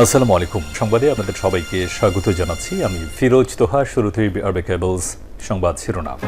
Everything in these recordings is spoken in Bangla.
আসসালামু আলাইকুম। সংবাদে আপনাদের সবাইকে স্বাগত জানাচ্ছি। আমি ফিরোজ তোহা, শুরুতেই আরবে কেবলস সংবাদ শিরোনাম।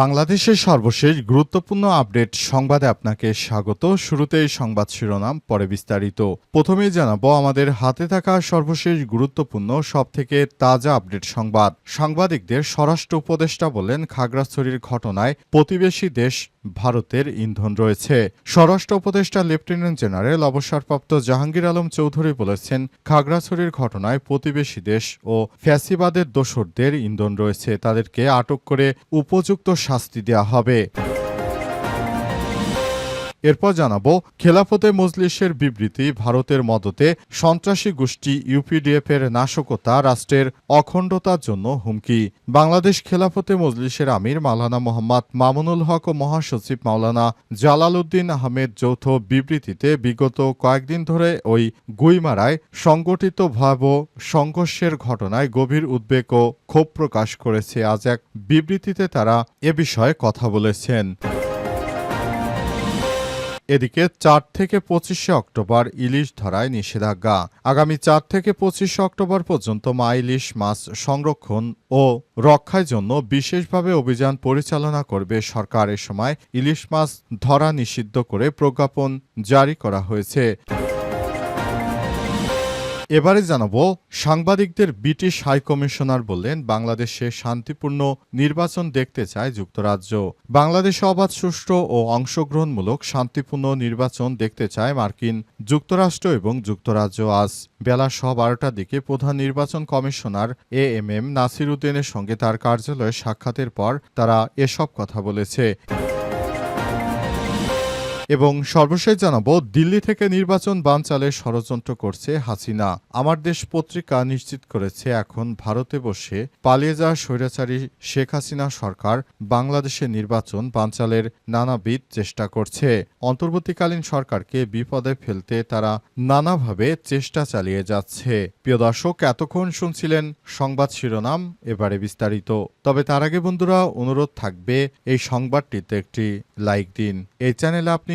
বাংলাদেশের সর্বশেষ গুরুত্বপূর্ণ আপডেট সংবাদে আপনাকে স্বাগত। শুরুতেই সংবাদ শিরোনাম, পরে বিস্তারিত। প্রথমেই জানাব, আমাদের হাতে থাকা সর্বশেষ গুরুত্বপূর্ণ, সবথেকে তাজা আপডেট সংবাদ। সাংবাদিকদের স্বরাষ্ট্র উপদেষ্টা বলেন, খাগড়াছড়ির ঘটনায় প্রতিবেশী দেশ ভারতের ইন্ধন রয়েছে। স্বরাষ্ট্র উপদেষ্টা লেফটেন্যান্ট জেনারেল অবসরপ্রাপ্ত জাহাঙ্গীর আলম চৌধুরী বলেছেন, খাগড়াছড়ির ঘটনায় প্রতিবেশী দেশ ও ফ্যাসিবাদের দোসরদের ইন্ধন রয়েছে, তাদেরকে আটক করে উপযুক্ত শাস্তি দেওয়া হবে। এরপর জানাব, খেলাফতে মজলিসের বিবৃতি, ভারতের মদতে সন্ত্রাসী গোষ্ঠী ইউপিডিএফ এর নাশকতা, রাষ্ট্রের অখণ্ডতার জন্য হুমকি। বাংলাদেশ খেলাফতে মজলিসের আমির মাওলানা মোহাম্মদ মামুনুল হক ও মহাসচিব মাওলানা জালাল উদ্দিন আহমেদ যৌথ বিবৃতিতে বিগত কয়েকদিন ধরে ওই গুইমারায় সংগঠিত ভয়াবহ সংঘর্ষের ঘটনায় গভীর উদ্বেগ ও ক্ষোভ প্রকাশ করেছে। আজ এক বিবৃতিতে তারা এ বিষয়ে কথা বলেছেন। এদিকে চার থেকে পঁচিশে অক্টোবর ইলিশ ধরায় নিষেধাজ্ঞা। আগামী চার থেকে পঁচিশে অক্টোবর পর্যন্ত মা ইলিশ মাছ সংরক্ষণ ও রক্ষার জন্য বিশেষভাবে অভিযান পরিচালনা করবে সরকার। এ সময় ইলিশ মাছ ধরা নিষিদ্ধ করে প্রজ্ঞাপন জারি করা হয়েছে। এবারে জানাব, সাংবাদিকদের ব্রিটিশ হাই কমিশনার বললেন, বাংলাদেশে শান্তিপূর্ণ নির্বাচন দেখতে চায় যুক্তরাজ্য। বাংলাদেশে অবাধ, সুষ্ঠু ও অংশগ্রহণমূলক শান্তিপূর্ণ নির্বাচন দেখতে চায় মার্কিন যুক্তরাষ্ট্র এবং যুক্তরাজ্য। আজ বেলা সব বারোটার দিকে প্রধান নির্বাচন commissioner A M M Nasir উদ্দিনের সঙ্গে তার কার্যালয়ে সাক্ষাতের পর তারা এসব কথা বলেছে। এবং সর্বশেষ জানাব, দিল্লি থেকে নির্বাচন বানচালে ষড়যন্ত্র করছে হাসিনা। আমার দেশ পত্রিকা নিশ্চিত করেছে, এখন ভারতে বসে পালিয়ে যাওয়া স্বৈরাচারী শেখ হাসিনা সরকার বাংলাদেশে নির্বাচন বানচালের নানাবিধ চেষ্টা করছে। অন্তর্বর্তীকালীন সরকারকে বিপদে ফেলতে তারা নানাভাবে চেষ্টা চালিয়ে যাচ্ছে। প্রিয় দর্শক, এতক্ষণ শুনছিলেন সংবাদ শিরোনাম, এবারে বিস্তারিত। তবে তার আগে বন্ধুরা, অনুরোধ থাকবে, এই সংবাদটিতে একটি লাইক দিন। এই চ্যানেলে আপনি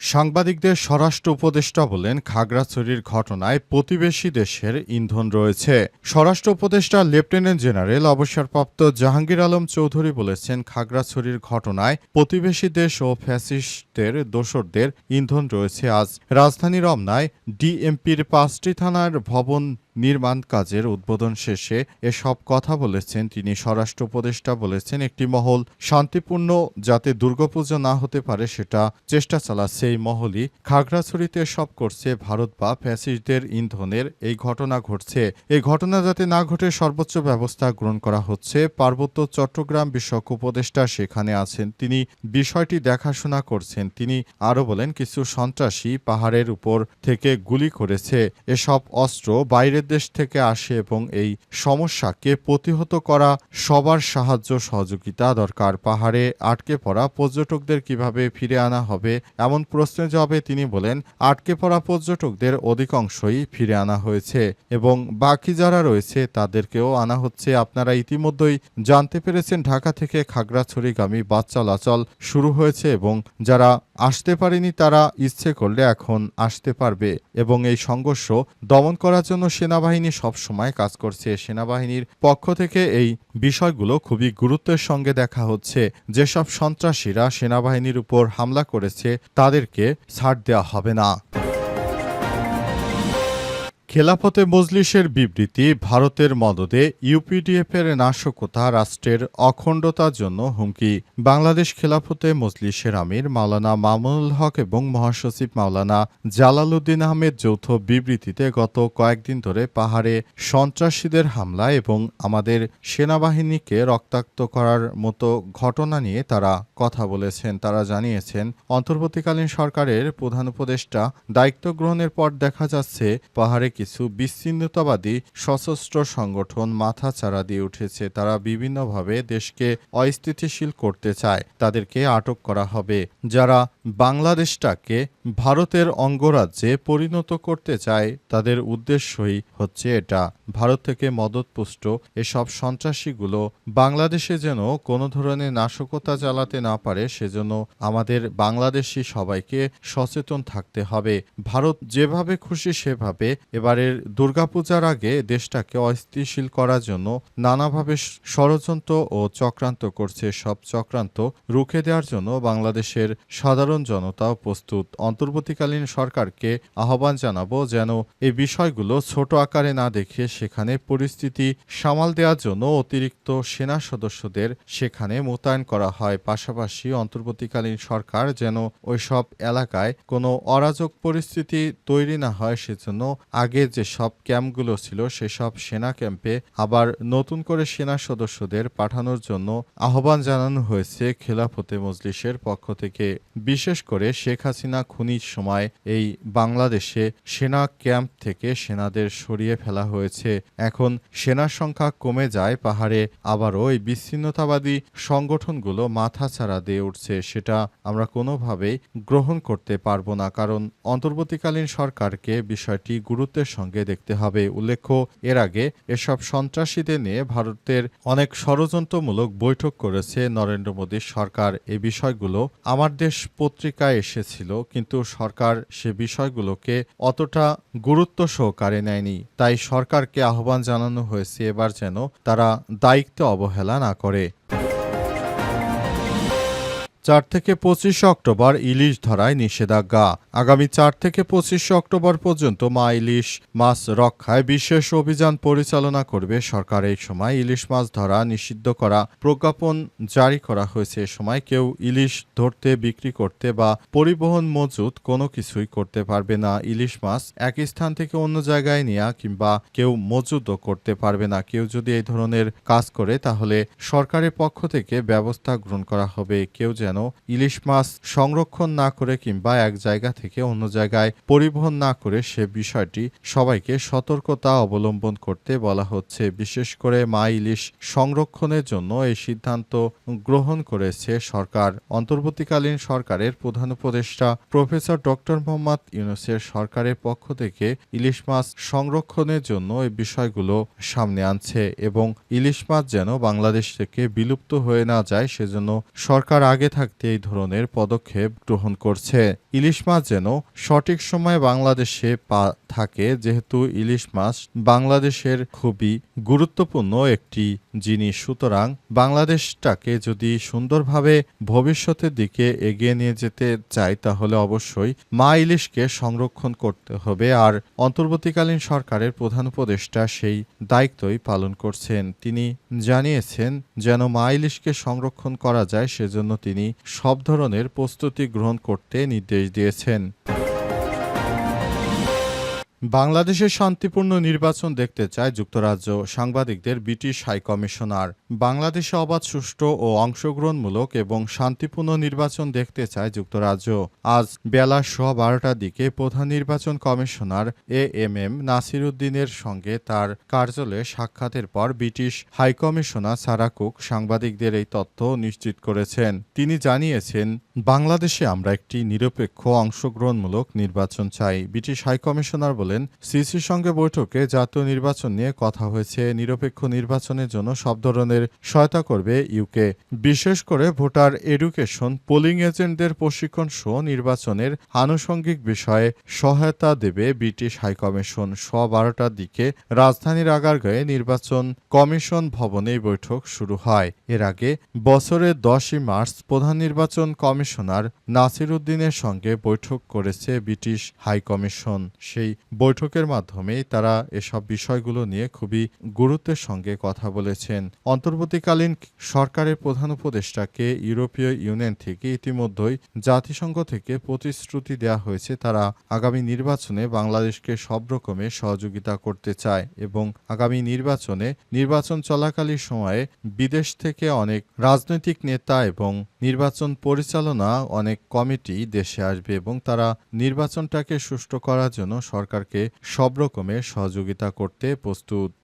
সাংবাদিকদের স্বরাষ্ট্র উপদেষ্টা বলেন খাগড়াছড়ির ঘটনায় প্রতিবেশী দেশের ইন্ধন রয়েছে। স্বরাষ্ট্র উপদেষ্টা, লেফটেন্যান্ট জেনারেল, অবসরপ্রাপ্ত জাহাঙ্গীর আলম চৌধুরী বলেছেন খাগড়াছড়ির ঘটনায় প্রতিবেশী দেশ ও ফ্যাসিস্টদের দোসরদের ইন্ধন রয়েছে আজ। রাজধানী রমনায় ডিএমপির পাঁচটি থানার ভবন নির্মাণ কাজের উদ্বোধন শেষে এসব কথা বলেছেন তিনি। স্বরাষ্ট্র উপদেষ্টা বলেছেন, একটি মহল শান্তিপূর্ণ যাতে দুর্গাপুজো না হতে পারে সেটা চেষ্টা চালাচ্ছে এই মহলই খাগড়াছড়িতে সব করছে। ভারত বা ফ্যাসিস্টদের ইন্ধনের এই ঘটনা ঘটছে। এই ঘটনা যাতে না ঘটে, সর্বোচ্চ ব্যবস্থা গ্রহণ করা হচ্ছে। পার্বত্য চট্টগ্রাম বিষয়ক উপদেষ্টা সেখানে আছেন। তিনি বিষয়টি দেখাশোনা করছেন। তিনি আরও বলেন, কিছু সন্ত্রাসী পাহাড়ের উপর থেকে গুলি করেছে। এসব অস্ত্র বাইরের দেশ থেকে আসে এবং এই সমস্যাকে প্রতিহত করা সবার সাহায্য সহযোগিতা দরকার। পাহাড়ে আটকে পড়া পর্যটকদের কীভাবে ফিরে আনা হবে এমন প্রশ্নের জবাবে তিনি বলেন, আটকে পড়া পর্যটকদের অধিকাংশই ফিরে আনা হয়েছে এবং বাকি যারা রয়েছে তাদেরকেও আনা হচ্ছে। আপনারা ইতিমধ্যেই জানতে পেরেছেন, ঢাকা থেকে খাগড়াছড়িগামী বাস চলাচল শুরু হয়েছে এবং যারা আসতে পারেনি তারা, ইচ্ছে করলে এখন আসতে পারবে। এবং এই সংঘর্ষ দমন করার জন্য সেনাবাহিনী সবসময় কাজ করছে। সেনাবাহিনীর পক্ষ থেকে এই বিষয়গুলো খুবই গুরুত্বের সঙ্গে দেখা হচ্ছে। যেসব সন্ত্রাসীরা সেনাবাহিনীর উপর হামলা করেছে, তাদেরকে ছাড় দেওয়া হবে না। খেলাফতে মজলিসের বিবৃতি, ভারতের মদদে ইউপিডিএফের নাশকতা রাষ্ট্রের অখণ্ডতার জন্য হুমকি। বাংলাদেশ খেলাফতে মজলিসের আমির মাওলানা মামুনুল হক এবং মহাসচিব মাওলানা জালালউদ্দিন আহমেদ যৌথ বিবৃতিতে গত কয়েকদিন ধরে পাহাড়ে সন্ত্রাসীদের হামলা এবং আমাদের সেনাবাহিনীকে রক্তাক্ত করার মতো ঘটনা নিয়ে তারা কথা বলেছেন। তারা জানিয়েছেন, অন্তর্বর্তীকালীন সরকারের প্রধান উপদেষ্টা দায়িত্ব গ্রহণের পর দেখা যাচ্ছে, পাহাড়ে কিছু বিচ্ছিন্নতাবাদী সশস্ত্র সংগঠন মাথা চারা দিয়ে উঠেছে। তারা বিভিন্নভাবে দেশকে অস্থিতিশীল করতে চায়। তাদেরকে আটক করা হবে। যারা বাংলাদেশটাকে ভারতের অঙ্গরাজ্যে পরিণত করতে চায়, তাদের উদ্দেশ্যই হচ্ছে এটা। ভারত থেকে মদতপুষ্ট এসব সন্ত্রাসীগুলো বাংলাদেশে যেন কোনো ধরনের নাশকতা চালাতে না পারে, সেজন্য আমাদের বাংলাদেশি সবাইকে সচেতন থাকতে হবে। ভারত যেভাবে খুশি, সেভাবে এবারের দুর্গাপূজার আগে দেশটাকে অস্থিতিশীল করার জন্য নানাভাবে ষড়যন্ত্র ও চক্রান্ত করছে সব চক্রান্ত রুখে দেওয়ার জন্য বাংলাদেশের সাধারণ জনতাও প্রস্তুত। অন্তর্বর্তীকালীন সরকারকে আহ্বান জানাব যেন এই বিষয়গুলো ছোট আকারে না দেখে সেখানে পরিস্থিতি সামাল দেওয়ার জন্য অতিরিক্ত সেনা সদস্যদের সেখানে মোতায়েন করা হয়। পাশাপাশি অন্তর্বর্তীকালীন সরকার যেন ওইসব এলাকায় কোনো অরাজক পরিস্থিতি তৈরি না হয়, সেজন্য আগে যে সব ক্যাম্পগুলো ছিল, সেসব সেনা ক্যাম্পে আবার নতুন করে সেনা সদস্যদের পাঠানোর জন্য আহ্বান জানানো হয়েছে খেলাফতে মজলিসের পক্ষ থেকে। বিশেষ করে শেখ হাসিনা খুনির সময় এই বাংলাদেশে সেনা ক্যাম্প থেকে সেনাদের সরিয়ে ফেলা হয়েছে। এখন সেনার সংখ্যা কমে যায়, পাহাড়ে আবারও এই বিচ্ছিন্নতাবাদী সংগঠনগুলো মাথা ছাড়া দিয়ে উঠছে, সেটা আমরা কোনোভাবেই গ্রহণ করতে পারব না। কারণ অন্তর্বর্তীকালীন সরকারকে বিষয়টি গুরুত্বের সঙ্গে দেখতে হবে। উল্লেখ্য, এর আগে এসব সন্ত্রাসীদের নিয়ে ভারতের অনেক ষড়যন্ত্রমূলক বৈঠক করেছে নরেন্দ্র মোদীর সরকার। এই বিষয়গুলো আমার দেশ পত্রিকায় এসেছিল, কিন্তু সরকার সে বিষয়গুলোকে অতটা গুরুত্ব সহকারে নেয়নি। তাই সরকারকে আহ্বান জানানো হয়েছে, এবার যেন তারা দায়িত্ব অবহেলা না করে। চার থেকে পঁচিশে অক্টোবর ইলিশ ধরায় নিষেধাজ্ঞা। আগামী চার থেকে পঁচিশে অক্টোবর পর্যন্ত মা ইলিশ মাছ রক্ষায় বিশেষ অভিযান পরিচালনা করবে সরকার। এই সময় ইলিশ মাছ ধরা নিষিদ্ধ করা প্রজ্ঞাপন জারি করা হয়েছে। এ সময় কেউ ইলিশ ধরতে, বিক্রি করতে বা পরিবহন মজুত কোনো কিছুই করতে পারবে না। ইলিশ মাছ এক স্থান থেকে অন্য জায়গায় নেওয়া কিংবা কেউ মজুতও করতে পারবে না। কেউ যদি এই ধরনের কাজ করে, তাহলে সরকারের পক্ষ থেকে ব্যবস্থা গ্রহণ করা হবে। কেউ যেন ইলিশ মাছ সংরক্ষণ না করে কিংবা এক জায়গা থেকে অন্য জায়গায় পরিবহন না করে সে বিষয়টি সবাইকে সতর্কতা অবলম্বন করতে বলা হচ্ছে। বিশেষ করে মা ইলিশ সংরক্ষণের জন্য এই সিদ্ধান্ত গ্রহণ করেছে সরকার। অন্তর্বর্তীকালীন সরকারের প্রধান উপদেষ্টা প্রফেসর ডক্টর মোহাম্মদ ইউনুসের সরকারের পক্ষ থেকে ইলিশ মাছ সংরক্ষণের জন্য এই বিষয়গুলো সামনে আনছে এবং ইলিশ মাছ যেন বাংলাদেশ থেকে বিলুপ্ত হয়ে না যায়, সেজন্য সরকার আগে থাকতে এই ধরনের পদক্ষেপ গ্রহণ করছে। ইলিশ মাছ যেন সঠিক সময়ে বাংলাদেশে পা থাকে যেহেতু ইলিশ মাছ বাংলাদেশের খুবই গুরুত্বপূর্ণ একটি জিনিস। সুতরাং বাংলাদেশটাকে যদি সুন্দরভাবে ভবিষ্যতের দিকে এগিয়ে নিয়ে যেতে চাই, তাহলে অবশ্যই মা ইলিশকে সংরক্ষণ করতে হবে। আর অন্তর্বর্তীকালীন সরকারের প্রধান উপদেষ্টা সেই দায়িত্বই পালন করছেন। তিনি জানিয়েছেন, যেন মা ইলিশকে সংরক্ষণ করা যায়, সেজন্য তিনি সব ধরনের প্রস্তুতি গ্রহণ করতে নির্দেশ দিয়েছেন। বাংলাদেশের শান্তিপূর্ণ নির্বাচন দেখতে চায় যুক্তরাজ্য সাংবাদিকদের ব্রিটিশ হাইকমিশনার বাংলাদেশে অবাধ, সুষ্ঠু ও অংশগ্রহণমূলক এবং শান্তিপূর্ণ নির্বাচন দেখতে চায় যুক্তরাজ্য। আজ বেলা সোয়া বারোটার দিকে প্রধান নির্বাচন commissioner A M M Nasir উদ্দিনের সঙ্গে তার কার্যালয়ে সাক্ষাতের পর ব্রিটিশ হাইকমিশনার সারা কুক সাংবাদিকদের এই তথ্য নিশ্চিত করেছেন। তিনি জানিয়েছেন বাংলাদেশে আমরা একটি নিরপেক্ষ, অংশগ্রহণমূলক নির্বাচন চাই, ব্রিটিশ হাইকমিশনার বলেন। সিসির সঙ্গে বৈঠকে জাতীয় নির্বাচন নিয়ে কথা হয়েছে। নিরপেক্ষ নির্বাচনের জন্য সব ধরনের সহায়তা করবে ইউকে বিশেষ করে ভোটার এডুকেশন, পোলিং এজেন্টদের প্রশিক্ষণ সহ নির্বাচনের আনুষঙ্গিক বিষয়ে সহায়তা দেবে ব্রিটিশ হাইকমিশন স বারোটার দিকে রাজধানীর আগারগাঁয়ে নির্বাচন কমিশন ভবনে বৈঠক শুরু হয়। এর আগে বছরের দশই মার্চ প্রধান নির্বাচন কমিশনার নাসির উদ্দিনের সঙ্গে বৈঠক করেছে ব্রিটিশ হাইকমিশন সেই বৈঠকের মাধ্যমেই তারা এসব বিষয়গুলো নিয়ে খুবই গুরুত্বের সঙ্গে কথা বলেছেন। অন্তর্বর্তীকালীন সরকারের প্রধান উপদেষ্টাকে ইউরোপীয় ইউনিয়ন থেকে ইতিমধ্যেই জাতিসংঘ থেকে প্রতিশ্রুতি দেওয়া হয়েছে, তারা আগামী নির্বাচনে বাংলাদেশকে সব রকমে সহযোগিতা করতে চায় এবং আগামী নির্বাচনে নির্বাচন চলাকালীন সময়ে বিদেশ থেকে অনেক রাজনৈতিক নেতা এবং নির্বাচন পরিচালনা অনেক কমিটি দেশে আসবে এবং তারা নির্বাচনটাকে সুষ্ঠু করার জন্য সরকারকে সব রকমের সহযোগিতা করতে প্রস্তুত।